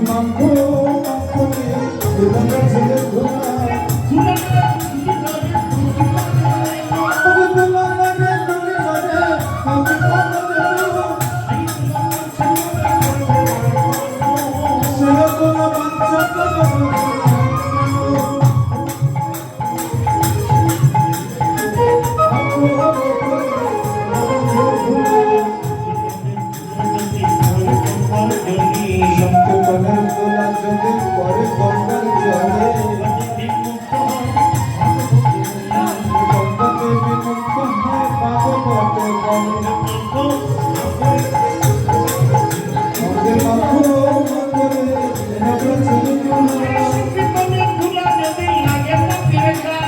মাখো মাখো রে যদি পরে গঙ্গার জলে গঙ্গাতে বিমুক্ত হয় পাবো বলে আমাদের মাখো মাখো রে দুলাটা ছেলে ধোলা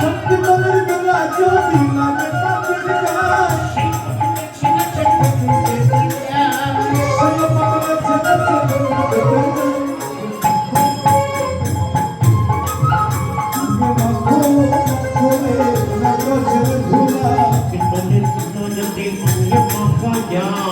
সত্যবানের দোলা যদি লাগে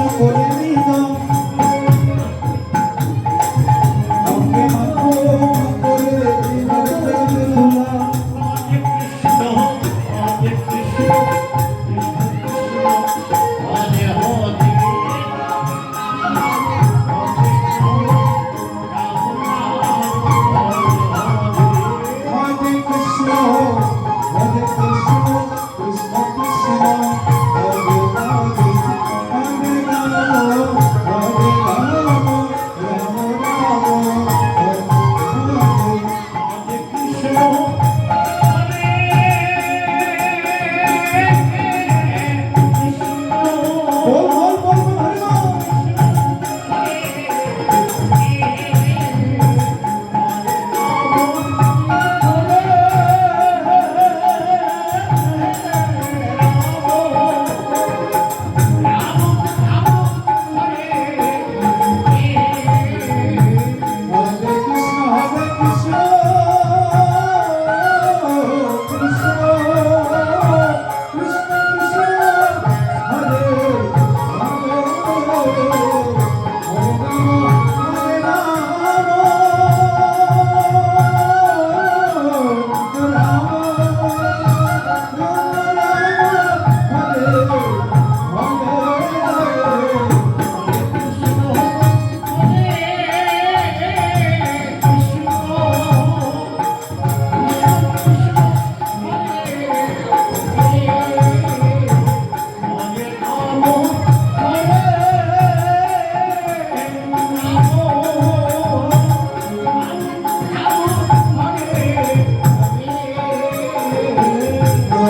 tiempo ya he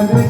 Amen.